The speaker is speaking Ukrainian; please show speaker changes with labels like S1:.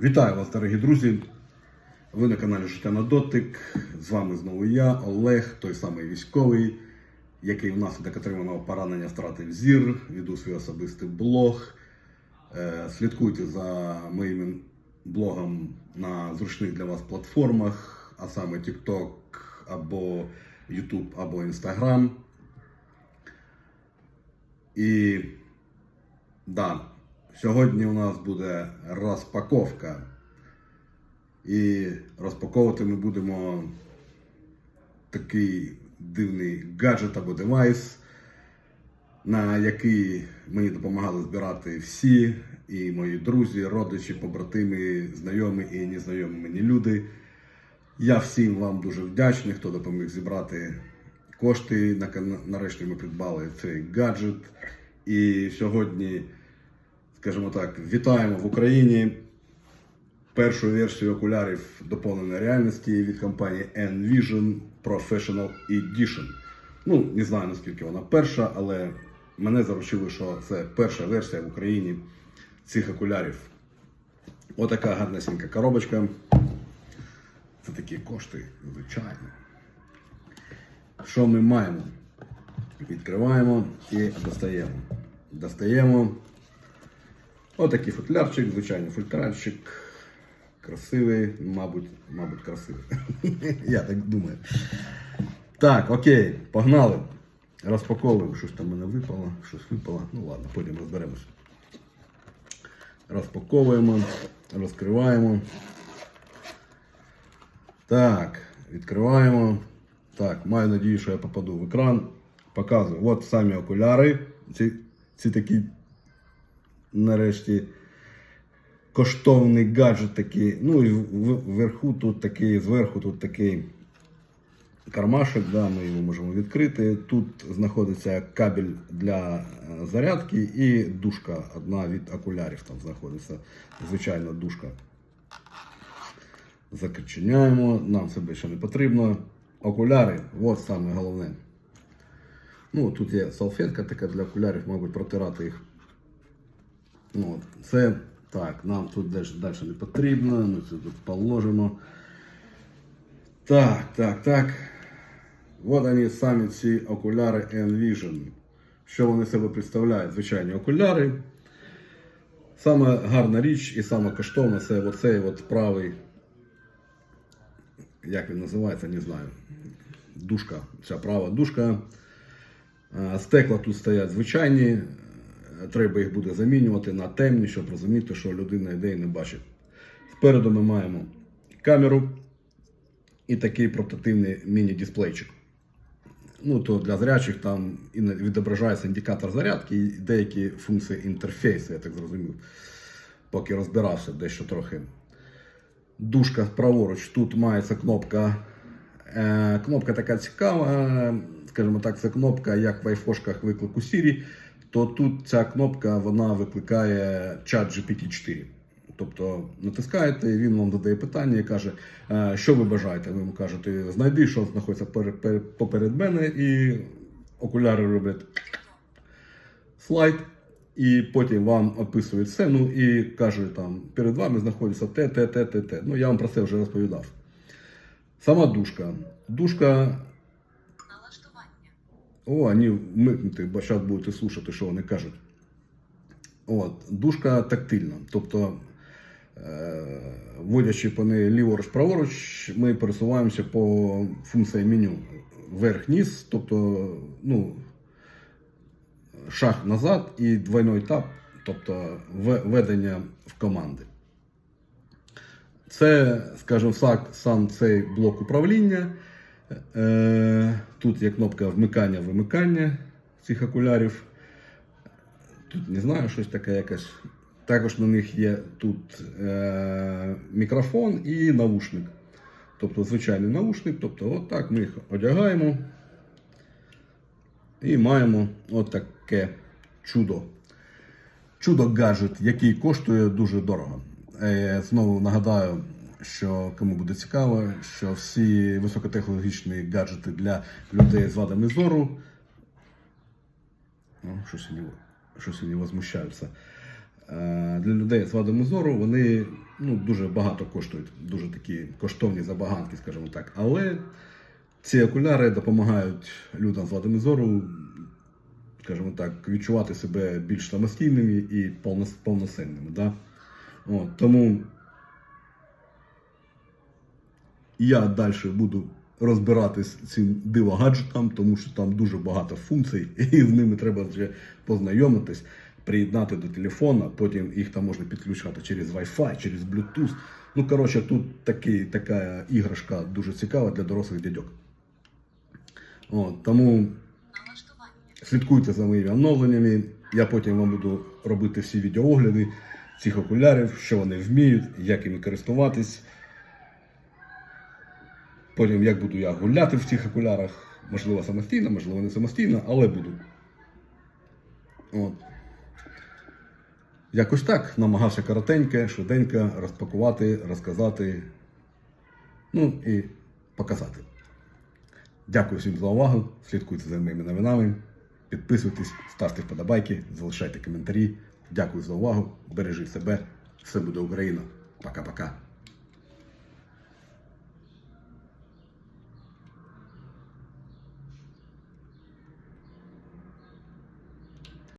S1: Вітаю вас, дорогі друзі! Ви на каналі Життя на дотик. З вами знову я, Олег, той самий військовий, який внаслідок отриманого поранення втратив зір, веду свій особистий блог. Е, Слідкуйте за моїм блогом на зручних для вас платформах, а саме TikTok або YouTube, або Instagram. І да, сьогодні у нас буде розпаковка. І розпаковувати ми будемо такий дивний гаджет або девайс, на який мені допомагали збирати всі, і мої друзі, родичі, побратими, знайомі і незнайомі мені люди. Я всім вам дуже вдячний, хто допоміг зібрати кошти. Нарешті ми придбали цей гаджет. І сьогодні, скажімо так, вітаємо в Україні першу версію окулярів доповненої реальності від компанії Envision Professional Edition. Ну, не знаю наскільки вона перша, але мене заручили, що це перша версія в Україні цих окулярів. Отака гарнесенька коробочка. Це такі кошти, звичайно. Що ми маємо? Відкриваємо і достаємо. Достаємо. Отакий футлярчик, звичайний футлярчик. Красивий, мабуть, мабуть, красивий. Я так думаю. Так, окей, погнали. Розпаковуємо. Щось там мене випало, щось випало. Ну ладно, потім розберемося. Розпаковуємо, розкриваємо. Так, відкриваємо. Так, маю надію, що я попаду в екран. Показую. От самі окуляри. Ці, ці такі нарешті коштовний гаджет такий. Ну і вверху тут такий, зверху тут такий кармашок, да, ми його можемо відкрити. Тут знаходиться кабель для е, зарядки і дужка одна від окулярів там знаходиться. Звичайна дужка. Закачиняємо, нам це більше не потрібно. Окуляри, от саме головне. Ну, тут є салфетка така для окулярів, мабуть, протирати їх. Ну. Це так, нам тут далі не потрібно. Ми це тут положимо. Так, так, так. От вони самі ці окуляри Envision. Що вони себе представляють? Звичайні окуляри. Саме гарна річ і саме коштовна це оцей от правий. Як він називається, не знаю. Дужка. Ця права дужка. Е, Стекла тут стоять звичайні. Е, Треба їх буде замінювати на темні, щоб розуміти, що людина йде і не бачить. Спереду ми маємо камеру і такий портативний міні-дисплейчик. Ну, то для зрячих там відображається індикатор зарядки і деякі функції інтерфейсу, я так зрозумів. Поки розбирався дещо трохи. Дужка праворуч, тут мається кнопка. Е, кнопка така цікава, скажімо так, це кнопка, як в айфошках виклику Siri, то тут ця кнопка вона викликає чат GPT-4. Тобто натискаєте, він вам задає питання і каже, е, що ви бажаєте. Ви йому кажете, знайди, що знаходиться пере- пере- поперед мене, і окуляри роблять слайд, і потім вам описують сцену і кажуть, там перед вами знаходиться те, те, те, те, те. Ну я вам про це вже розповідав. Сама дужка. Дужка. О, вони вмикнути, бо зараз будете слухати, що вони кажуть. От, дужка тактильна. Тобто, е, вводячи по неї ліворуч праворуч, ми пересуваємося по функції меню вверх-низ, тобто, ну, шаг назад і двойний тап, тобто введення в команди. Це, скажімо сам цей блок управління. Е, Тут є кнопка вмикання-вимикання цих окулярів. Тут не знаю, щось таке якесь. Також на них є тут е, мікрофон і навушник. Тобто звичайний навушник. Тобто, от ми їх одягаємо і маємо от таке чудо. Чудо-гаджет, який коштує дуже дорого. Е, Знову нагадаю, що кому буде цікаво, що всі високотехнологічні гаджети для людей з вадами зору. Ну, щось вони, щось вони возмущаються. Е, Для людей з вадами зору вони ну, дуже багато коштують, дуже такі коштовні забаганки, скажімо так. Але ці окуляри допомагають людям з вадами зору, скажімо так, відчувати себе більш самостійними і повнос- повноцінними. Да? От, тому я далі буду розбиратись з цим диво-гаджетом, тому що там дуже багато функцій, і з ними треба вже познайомитись, приєднати до телефона, потім їх там можна підключати через Wi-Fi, через Bluetooth. Ну, коротше, тут такий, така іграшка дуже цікава для дорослих дядьок. От, тому слідкуйте за моїми оновленнями. Я потім вам буду робити всі відеоогляди цих окулярів, що вони вміють, як іми користуватись. Потім як буду я гуляти в цих окулярах. Можливо, самостійно, можливо, не самостійно, але буду. От. Якось так намагався коротенько, швиденько розпакувати, розказати, ну і показати. Дякую всім за увагу. Слідкуйте за моїми новинами. Підписуйтесь, ставте вподобайки, залишайте коментарі. Дякую за увагу. Бережіть себе. Все буде Україна. Пока-пока.